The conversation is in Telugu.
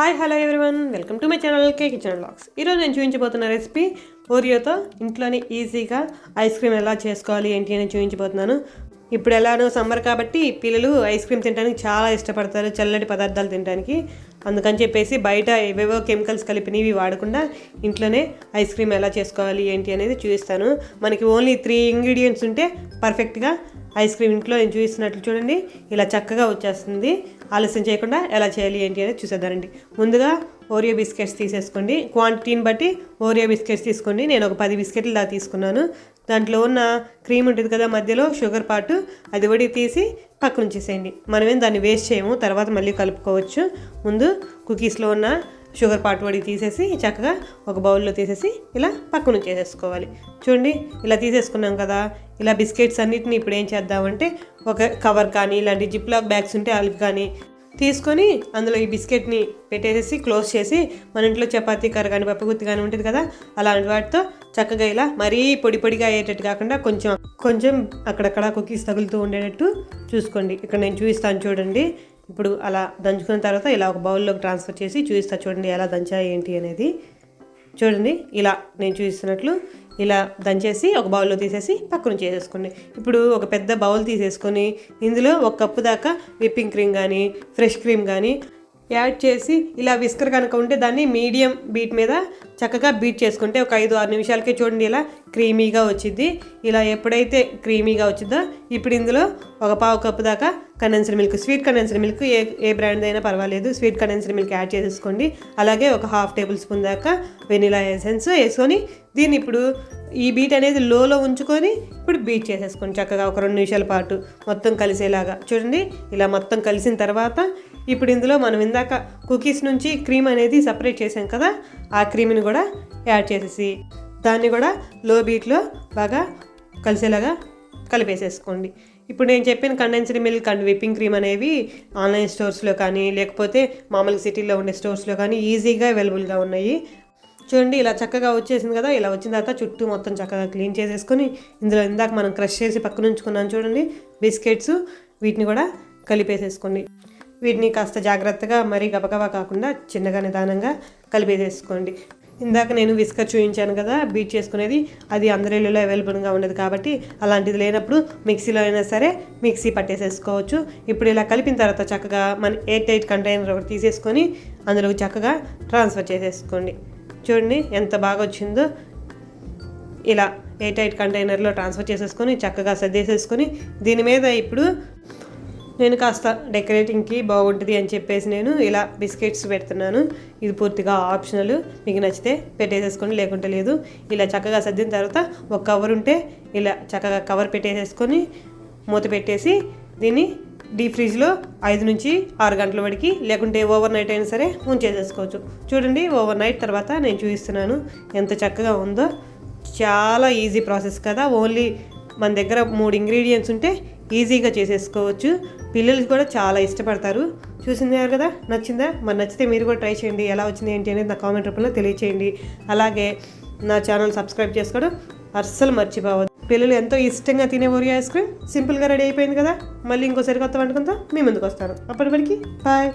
Hi hello everyone welcome to my channel K kitchen blogs ఈరోజు నేను చూపించబోతున్న రెసిపీ ఓరియోతో ఇంట్లోనే ఈజీగా ఐస్ క్రీమ్ ఎలా చేసుకోవాలి ఏంటి అని చూపించబోతున్నాను. ఇప్పుడు ఎలానో సమ్మర్ కాబట్టి పిల్లలు ఐస్ క్రీమ్ తినడానికి చాలా ఇష్టపడతారు చల్లటి పదార్థాలు తినడానికి. అందుకని చెప్పేసి బయట ఏవేవో కెమికల్స్ కలిపినవి వాడకుండా ఇంట్లోనే ఐస్ క్రీమ్ ఎలా చేసుకోవాలి ఏంటి అనేది చూపిస్తాను. మనకి ఓన్లీ త్రీ ఇంగ్రీడియంట్స్ ఉంటే పర్ఫెక్ట్గా ఐస్ క్రీమ్ ఇంట్లో నేను చూపిస్తున్నట్లు చూడండి. ఇలా చక్కగా వచ్చేస్తుంది. ఆలస్యం చేయకుండా ఎలా చేయాలి ఏంటి అనేది చూసేద్దారండి ముందుగా ఓరియో బిస్కెట్స్ తీసేసుకోండి. క్వాంటిటీని బట్టి ఓరియో బిస్కెట్స్ తీసుకోండి. నేను ఒక పది బిస్కెట్లు దా తీసుకున్నాను. దాంట్లో ఉన్న క్రీమ్ ఉంటుంది కదా మధ్యలో షుగర్ పాటు అది కూడా తీసి పక్కన ఉంచేసేయండి మనమేం దాన్ని వేస్ట్ చేయము తర్వాత మళ్ళీ కలుపుకోవచ్చు. ముందు కుకీస్లో ఉన్న షుగర్ పాటువడి తీసేసి చక్కగా ఒక బౌల్లో తీసేసి ఇలా పక్కన చేసేసుకోవాలి. చూడండి ఇలా తీసేసుకున్నాం కదా. ఇలా బిస్కెట్స్ అన్నిటిని ఇప్పుడు ఏం చేద్దామంటే ఒక కవర్ కానీ ఇలాంటి జిప్లాక్ బ్యాగ్స్ ఉంటే అవి కానీ తీసుకొని అందులో ఈ బిస్కెట్ని పెట్టేసి క్లోజ్ చేసి మన ఇంట్లో చపాతీ కర్ర కానీ పప్పుగుత్తి కానీ ఉంటుంది కదా అలాంటి వాటితో చక్కగా ఇలా మరీ పొడి పొడిగా అయ్యేటట్టు కాకుండా కొంచెం కొంచెం అక్కడక్కడ కుకీస్ తగులుతూ ఉండేటట్టు చూసుకోండి. ఇక్కడ నేను చూపిస్తాను చూడండి. ఇప్పుడు అలా దంచుకున్న తర్వాత ఇలా ఒక బౌల్లోకి ట్రాన్స్ఫర్ చేసి చూపిస్తా చూడండి ఎలా దంచా ఏంటి అనేది. చూడండి ఇలా నేను చూపిస్తున్నట్లు ఇలా దంచేసి ఒక బౌల్లో తీసేసి పక్కన చేసేసుకోండి ఇప్పుడు ఒక పెద్ద బౌల్ తీసేసుకొని ఇందులో ఒక కప్పు దాకా విప్పింగ్ క్రీమ్ కానీ ఫ్రెష్ క్రీమ్ కానీ యాడ్ చేసి ఇలా విస్కర్ కనుక ఉంటే దాన్ని మీడియం బీట్ మీద చక్కగా బీట్ చేసుకుంటే ఒక ఐదు ఆరు నిమిషాలకే చూడండి ఇలా క్రీమీగా వచ్చింది. ఇలా ఎప్పుడైతే క్రీమీగా వచ్చిందో ఇప్పుడు ఇందులో ఒక పావు కప్పు దాకా condensed milk sweet condensed milk ఏ ఏ బ్రాండ్ అయినా పర్వాలేదు. స్వీట్ కండెన్స్డ్ మిల్క్ యాడ్ చేసేసుకోండి. అలాగే ఒక హాఫ్ టేబుల్ స్పూన్ దాకా వెనిలా ఎసెన్స్ వేసుకొని దీన్ని ఇప్పుడు ఈ బీట్ అనేది లోలో ఉంచుకొని ఇప్పుడు బీట్ చేసేసుకోండి చక్కగా ఒక రెండు నిమిషాల పాటు మొత్తం కలిసేలాగా. చూడండి ఇలా మొత్తం కలిసిన తర్వాత ఇప్పుడు ఇందులో మనం ఇందాక కుకీస్ నుంచి క్రీమ్ అనేది సపరేట్ చేసాం కదా ఆ క్రీమ్ని కూడా యాడ్ చేసేసి దాన్ని కూడా లో బీట్లో బాగా కలిసేలాగా కలిపేసేసుకోండి. ఇప్పుడు నేను చెప్పిన condensed milk and whipping cream అనేవి ఆన్లైన్ స్టోర్స్లో కానీ లేకపోతే మామూలుగా సిటీలో ఉండే స్టోర్స్లో కానీ ఈజీగా అవైలబుల్గా ఉన్నాయి. చూడండి ఇలా చక్కగా వచ్చేసింది కదా ఇలా వచ్చిన తర్వాత చుట్టూ మొత్తం చక్కగా క్లీన్ చేసేసుకొని ఇందులో ఇందాక మనం క్రష్ చేసి పక్కన ఉంచుకున్నాం చూడండి బిస్కెట్స్ వీటిని కూడా కలిపేసేసుకోండి. వీటిని కాస్త జాగ్రత్తగా మరీ గబగబా కాకుండా చిన్నగా నిదానంగా కలిపేసేసుకోండి. ఇందాక నేను విస్కర్ చూపించాను కదా బీట్ చేసుకునేది అది అందరి ఇళ్ళలో అవైలబుల్గా ఉండదు కాబట్టి అలాంటిది లేనప్పుడు మిక్సీలో అయినా సరే మిక్సీ పట్టేసేసుకోవచ్చు. ఇప్పుడు ఇలా కలిపిన తర్వాత చక్కగా మన ఎయిట్ ఎయిట్ కంటైనర్ ఒకటి తీసేసుకొని అందులో చక్కగా ట్రాన్స్ఫర్ చేసేసుకోండి. చూడండి ఎంత బాగా వచ్చిందో. ఇలా ఎయిట్ ఎయిట్ కంటైనర్లో ట్రాన్స్ఫర్ చేసేసుకొని చక్కగా సర్దేసేసుకొని దీని మీద ఇప్పుడు నేను కాస్త డెకరేటింగ్కి బాగుంటుంది అని చెప్పేసి నేను ఇలా బిస్కెట్స్ పెడుతున్నాను. ఇది పూర్తిగా ఆప్షనల్. మీకు నచ్చితే పెట్టేసేసుకొని లేకుంటే లేదు. ఇలా చక్కగా సర్దిన తర్వాత ఒక కవర్ ఉంటే ఇలా చక్కగా కవర్ పెట్టేసేసుకొని మూత పెట్టేసి దీన్ని డీప్ ఫ్రిడ్జ్లో ఐదు నుంచి ఆరు గంటల వరకు లేకుంటే ఓవర్ నైట్ అయినా సరే ఉంచేసేసుకోవచ్చు. చూడండి ఓవర్ నైట్ తర్వాత నేను చూపిస్తున్నాను ఎంత చక్కగా ఉందో. చాలా ఈజీ ప్రాసెస్ కదా. ఓన్లీ మన దగ్గర మూడు ఇంగ్రీడియంట్స్ ఉంటే ఈజీగా చేసేసుకోవచ్చు. పిల్లలు కూడా చాలా ఇష్టపడతారు. చూసిందారు కదా? నచ్చిందా? మరి నచ్చితే మీరు కూడా ట్రై చేయండి. ఎలా వచ్చింది ఏంటి అనేది నా కామెంట్ రూపంలో తెలియచేయండి. అలాగే నా ఛానల్ సబ్స్క్రైబ్ చేసుకోవడం అస్సలు మర్చిపోవద్దు. పిల్లలు ఎంతో ఇష్టంగా తినే ఓరియో ఐస్ క్రీమ్ సింపుల్గా రెడీ అయిపోయింది కదా? మళ్ళీ ఇంకోసారి కొత్త వంటకంతో మీ ముందుకు వస్తాను. అప్పటివరకు బాయ్